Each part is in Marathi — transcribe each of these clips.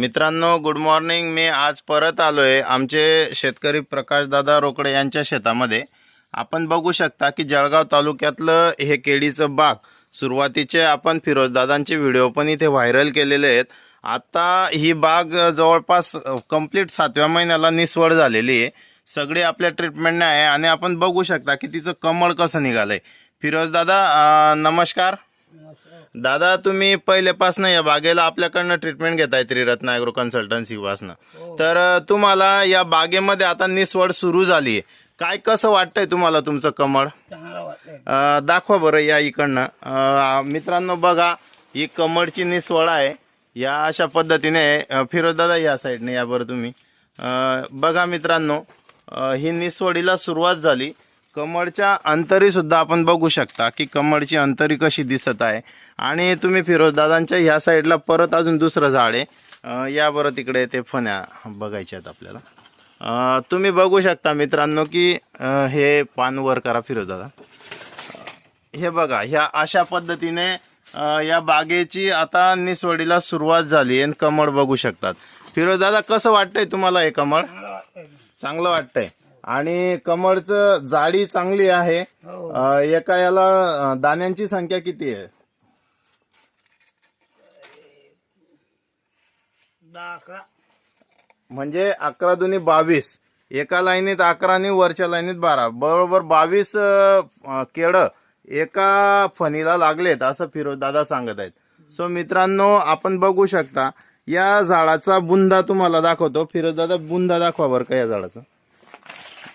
मित्रांनो गुड मॉर्निंग मी आज परत आलो आहे आमचे शेतकरी प्रकाशदादा रोकडे यांच्या शेतामध्ये. आपण बघू शकता की जळगाव तालुक्यातलं हे केळीचं बाग सुरुवातीचे आपण फिरोजदादांचे व्हिडिओ पण इथे व्हायरल केलेले आहेत. आता ही बाग जवळपास कंप्लीट सातव्या महिन्याला निसवड झालेली आहे. सगळी आपल्या ट्रीटमेंटने आहे आणि आपण बघू शकता की तिचं कमळ कसं निघालं आहे फिरोजदादा नमस्कार. दादा तुम्ही पहिल्यापासून या बागेला आपल्याकडनं ट्रीटमेंट घेताय त्रिरत्न ॲग्रो कन्सल्टन्सी पासनं तर तुम्हाला या बागेमध्ये आता निसवड सुरू झाली आहे. काय कसं वाटतंय तुम्हाला तुमचं कमळ? अं, दाखवा बरं या इकडनं. अं, मित्रांनो बघा ही कमळची निसवड आहे. या अशा पद्धतीने अं, फिरोज दादा या साईडने या बरं तुम्ही. अं, बघा मित्रांनो अं, ही निसवडीला सुरुवात झाली. कमळच्या अंतरी सुद्धा आपण बघू शकता की कमळची अंतरी कशी दिसत आहे. आणि तुम्ही फिरोज दादांच्या ह्या साईडला परत अजून दुसरं झाड आहे. या बरं तिकडे ते फण्या बघायच्या आहेत आपल्याला. तुम्ही बघू शकता मित्रांनो की हे पान वर करा फिरोज दादा. हे बघा ह्या अशा पद्धतीने या बागेची आता निसवडीला सुरुवात झाली आणि कमळ बघू शकतात. फिरोज दादा कसं वाटतंय तुम्हाला हे कमळ? चांगलं वाटतंय. आणि कमळचं जाडी चांगली आहे. हो. अ, एका याला अ, दाण्यांची संख्या किती आहे? दहा अकरा. म्हणजे अकरा दुनी बावीस. एका लाईनीत अकरा आणि वरच्या लाईनीत बारा. बरोबर बावीस केड एका फणीला लागलेत असं फिरोज दादा सांगत आहेत. सो मित्रांनो आपण बघू शकता या झाडाचा बुंदा तुम्हाला दाखवतो. फिरोज दादा बुंदा दाखवा बरं का या झाडाचा.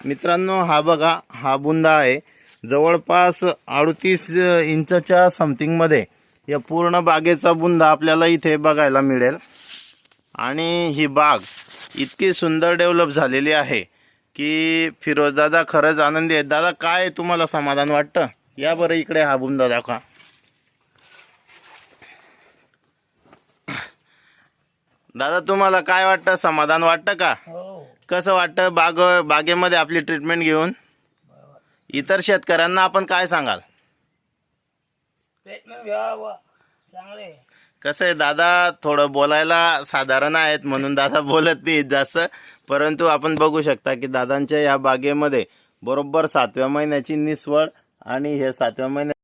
मित्रांनो हा बघा हा बुंदा आहे. जवळपास अडतीस इंचच्या समथिंगमध्ये या पूर्ण बागेचा बुंदा आपल्याला इथे बघायला मिळेल. आणि ही बाग इतकी सुंदर डेव्हलप झालेली आहे की फिरोज दादा खरंच आनंदी आहेत. दादा काय तुम्हाला समाधान वाटतं? या बरं इकडे हा बुंदा दाखवा. दादा तुम्हाला काय वाटतं? समाधान वाटतं का? हो कसं वाटतं बाग बागेमध्ये आपली ट्रीटमेंट घेऊन? इतर शेतकऱ्यांना आपण काय सांगाल? ट्रीटमेंट घ्यावा चांगले. कसं आहे दादा थोडं बोलायला साधारण आहेत म्हणून दादा बोलत नाहीत जास्त परंतु आपण बघू शकता की दादांच्या या बागेमध्ये बरोबर सातव्या महिन्याची निसवड आणि हे सातव्या महिन्या